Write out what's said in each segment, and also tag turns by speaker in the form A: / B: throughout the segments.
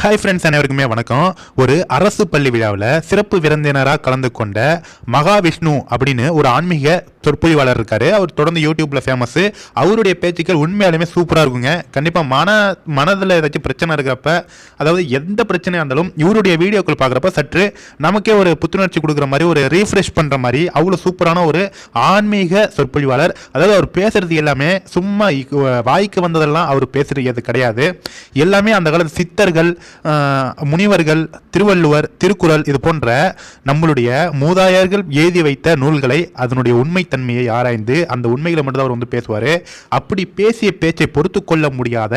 A: Hi friends அனைவருக்குமே வணக்கம். ஒரு அரசு பள்ளி விழாவில் சிறப்பு விருந்தினராக கலந்து கொண்ட மகாவிஷ்ணு அப்படின்னு ஒரு ஆன்மீக சொற்பொழிவாளர் இருக்காரு. அவர் தொடர்ந்து யூடியூப்ல ஃபேமஸ் அவருடைய பேச்சுக்கள் உண்மையாலுமே சூப்பராக இருக்குங்க. கண்டிப்பாக மன மனதில் ஏதாச்சும் பிரச்சனை இருக்கிறப்ப அதாவது எந்த பிரச்சனையாக இருந்தாலும் இவருடைய வீடியோக்கள் பார்க்குறப்ப சற்று நமக்கே ஒரு புத்துணர்ச்சி கொடுக்குற மாதிரி ஒரு ரீஃப்ரெஷ் பண்ணுற மாதிரி அவ்வளோ சூப்பரான ஒரு ஆன்மீக சொற்பொழிவாளர். அதாவது அவர் பேசுறது எல்லாமே சும்மா வாய்க்கு வந்ததெல்லாம் அவர் பேசுறது கிடையாது. எல்லாமே அந்த காலத்து சித்தர்கள் முனிவர்கள் திருவள்ளுவர் திருக்குறள் இது போன்ற நம்மளுடைய மூதாயர்கள் எழுதி வைத்த நூல்களை அதனுடைய உண்மை உண்மைத்தன்மையை ஆராய்ந்து அந்த உண்மைகளை மட்டும்தான் அவர் வந்து பேசுவார். அப்படி பேசிய பேச்சை பொறுத்து கொள்ள முடியாத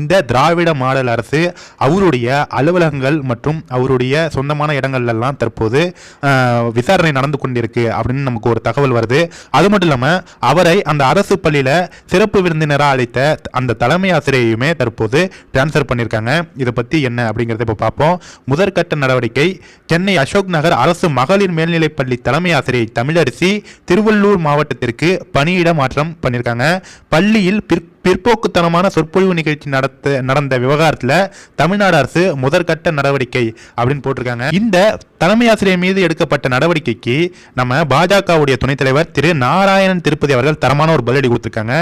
A: இந்த திராவிட மாடல் அரசு அவருடைய அலுவலகங்கள் மற்றும் அவருடைய சொந்தமான இடங்கள்லாம் தற்போது விசாரணை நடந்து கொண்டிருக்கு அப்படின்னு நமக்கு ஒரு தகவல் வருது. அது மட்டும் இல்லாமல் அவரை அந்த அரசு பள்ளியில் சிறப்பு விருந்தினராக அழைத்த அந்த தலைமை ஆசிரியையுமே தற்போது டிரான்ஸ்ஃபர் பண்ணியிருக்காங்க. இதை பற்றி என்ன அப்படிங்கிறத இப்போ பார்ப்போம். முதற்கட்ட நடவடிக்கை சென்னை அசோக் நகர் அரசு மகளிர் மேல்நிலைப்பள்ளி தலைமை ஆசிரியை தமிழரசி திருவள்ளூர் மாவட்டத்திற்கு பணியிட மாற்றம் பண்ணியிருக்காங்க பள்ளியில் பிற் பிற்போக்குத்தனமான சொற்பொழிவு நிகழ்ச்சி நடத்த நடந்த விவகாரத்தில் தமிழ்நாடு அரசு முதற்கட்ட நடவடிக்கை அப்படின்னு போட்டிருக்காங்க. இந்த தலைமை ஆசிரியர் மீது எடுக்கப்பட்ட நடவடிக்கைக்கு நம்ம பாஜகவுடைய துணைத் தலைவர் திரு நாராயணன் திருப்பதி அவர்கள் தரமான ஒரு பதிலடி கொடுத்திருக்காங்க.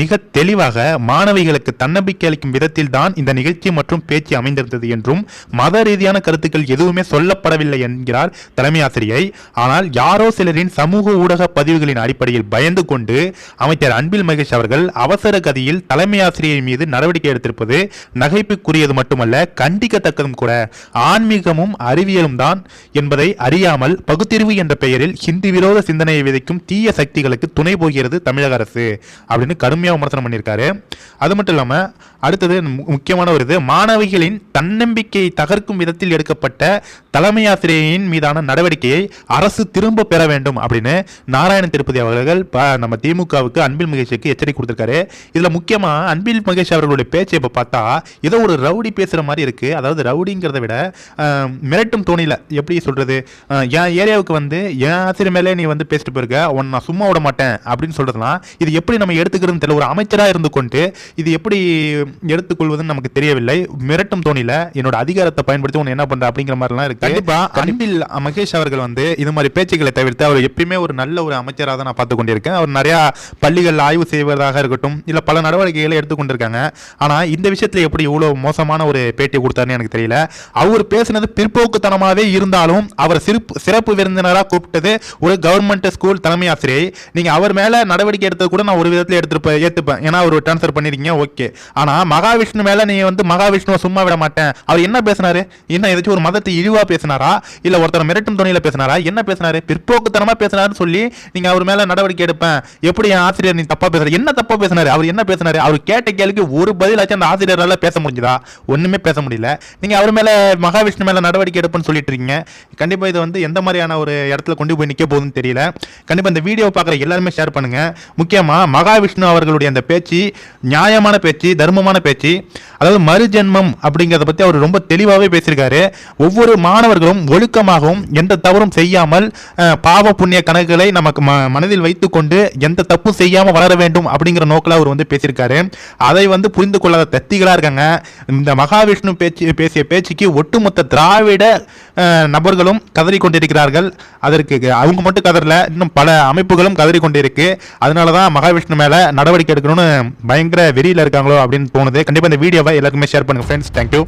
A: மிக தெளிவாக மாணவிகளுக்கு தன்னம்பிக்கை அளிக்கும் விதத்தில் தான் இந்த நிகழ்ச்சி மற்றும் பேச்சு அமைந்திருந்தது என்றும் மத ரீதியான கருத்துக்கள் எதுவுமே சொல்லப்படவில்லை என்கிறார் தலைமை ஆசிரியை. ஆனால் யாரோ சிலரின் சமூக ஊடக பதிவுகளின் அடிப்படையில் பயந்து கொண்டு அமைச்சர் அன்பில் மகேஷ் அவர்கள் அவசர பள்ளியில் தலைமை ஆசிரியை மீது நடவடிக்கை எடுத்திருப்பது நகைப்புக்குரியது மட்டுமல்ல கண்டிக்கத்தக்கதும் கூட. ஆன்மீகமும் அறிவியலும் தான் என்பதை அறியாமல் பகுத்தறிவு என்ற பெயரில் ஹிந்தி விரோத சிந்தனையை விதைக்கும் தீய சக்திகளுக்கு துணை போகிறது தமிழக அரசு அப்படின்னு கடுமையாக விமர்சனம் பண்ணியிருக்காரு. அது மட்டும் இல்லாமல் அடுத்தது முக்கியமான ஒரு இது மாணவிகளின் தன்னம்பிக்கையை தகர்க்கும் விதத்தில் எடுக்கப்பட்ட தலைமையாசிரியரின் மீதான நடவடிக்கையை அரசு திரும்ப பெற வேண்டும் அப்படின்னு நாராயண திருப்பதி அவர்கள் நம்ம திமுகவுக்கு அன்பில் மகேஷுக்கு எச்சரிக்கை கொடுத்துருக்காரு. இதில் முக்கியமாக அன்பில் மகேஷ் அவர்களுடைய பேச்சை இப்போ பார்த்தா ஏதோ ஒரு ரவுடி பேசுகிற மாதிரி இருக்குது அதாவது ரவுடிங்கிறத விட மிரட்டும் தோணியில் எப்படி சொல்கிறது என் ஏரியாவுக்கு வந்து என் ஆசிரியர் மேலே நீ வந்து பேசிட்டு போயிருக்க உன்னை நான் சும்மா விட மாட்டேன் அப்படின்னு சொல்கிறதுலாம் இது எப்படி நம்ம எடுத்துக்கிறதுன்னு தெரியல. ஒரு அமைச்சராக இருந்து கொண்டு இது எப்படி எடுத்துக்கொள்வதுன்னு நமக்கு தெரியவில்லை. மிரட்டும் தோணியில் என்னோட அதிகாரத்தை பயன்படுத்தி உன்னை என்ன பண்ணுற அப்படிங்கிற மாதிரிலாம் இருக்கு. கண்டிப்பா. அன்பில் மகேஷ் அவர்கள் வந்து இது மாதிரி பேச்சுக்களை தவிர்த்து அவர் எப்பயுமே ஒரு நல்ல ஒரு அமைச்சராக தான் நான் பார்த்து கொண்டிருக்கேன். அவர் நிறைய பள்ளிகள் ஆய்வு செய்வதாக இருக்கட்டும் இல்ல பல நடவடிக்கைகளை எடுத்துக்கொண்டிருக்காங்க. ஆனா இந்த விஷயத்துல எப்படி இவ்வளவு மோசமான ஒரு பேட்டி கொடுத்தாருன்னு எனக்கு தெரியல. அவர் பேசினது பிற்போக்குத்தனமாவே இருந்தாலும் அவர் சிறப்பு சிறப்பு விருந்தினராக கூப்பிட்டது ஒரு கவர்மெண்ட் ஸ்கூல் தலைமை ஆசிரியை. நீங்க அவர் மேல நடவடிக்கை எடுத்தது கூட நான் ஒரு விதத்துல எடுத்துப்பேன் ஏத்துப்பேன். ஏன்னா அவர் ட்ரான்ஸ்ஃபர் பண்ணிருக்கீங்க ஓகே ஆனா மகாவிஷ்ணு மேல நீ வந்து மகாவிஷ்ணுவை சும்மா விட மாட்டேன். அவர் என்ன பேசினாரு? என்ன ஏதாச்சும் ஒரு மதத்தை இழிவா பேசினாரா? இல்ல ஒருத்தர் மிரட்டும் துணியில பேசினாரா? என்ன பேசினாரு? பிற்போக்குத்தனமா பேசினாருன்னு சொல்லி நீங்க அவர் மேல நடவடிக்கை எடுப்பேன். எப்படி என் ஆசிரியர் நீ தப்பா பேசுற? என்ன தப்பா பேசினாரு? அவர் என்ன பேசினாரு? அவர் கேட்ட கேள்விக்கு ஒரு பதிலாச்சும் அந்த ஆசிரியரால் பேச முடிஞ்சதா? ஒண்ணுமே பேச முடியல. நீங்க அவர் மேல மகாவிஷ்ணு மேல நடவடிக்கை எடுப்புன்னு சொல்லிட்டு இருக்கீங்க கண்டிப்பா இது வந்து எந்த மாதிரியான ஒரு இடத்துல கொண்டு போய் நிக்க போகுதுன்னு தெரியல. கண்டிப்பா இந்த வீடியோ பார்க்குற எல்லாருமே ஷேர் பண்ணுங்க. முக்கியமா மகாவிஷ்ணு அவர்களுடைய அந்த பேச்சு நியாயமான பேச்சு தர்மமான பேச்சு அதாவது மறுஜென்மம் அப்படிங்கிறத பத்தி அவர் ரொம்ப தெளிவாகவே பேசியிருக்காரு. ஒவ்வொரு மாணவர்களும் ஒழுக்கமாகவும் எந்த தவறும் செய்யாமல் பாவ புண்ணிய கணக்குகளை நமக்கு ம- மனதில் வைத்துக்கொண்டு எந்த தப்பும் செய்யாமல் வளர வேண்டும் அப்படிங்கிற நோக்கில் அவர் வந்து பேசியிருக்காரு. அதை வந்து புரிந்து கொள்ளாத தத்திகளாக இருக்காங்க. இந்த மகாவிஷ்ணு பேச்சு பேசிய பேச்சுக்கு ஒட்டுமொத்த திராவிட நபர்களும் கதறி கொண்டிருக்கிறார்கள் அதற்கு அவங்க மட்டும் கதறல இன்னும் பல அமைப்புகளும் கதறி கொண்டிருக்கு அதனால தான் மகாவிஷ்ணு மேலே நடவடிக்கை எடுக்கணும்னு பயங்கர வெறியில் இருக்காங்களோ அப்படின்னு தோணுது. கண்டிப்பாக இந்த வீடியோவை எல்லாருக்குமே ஷேர் பண்ணுங்கள் ஃப்ரெண்ட்ஸ் தேங்க்யூ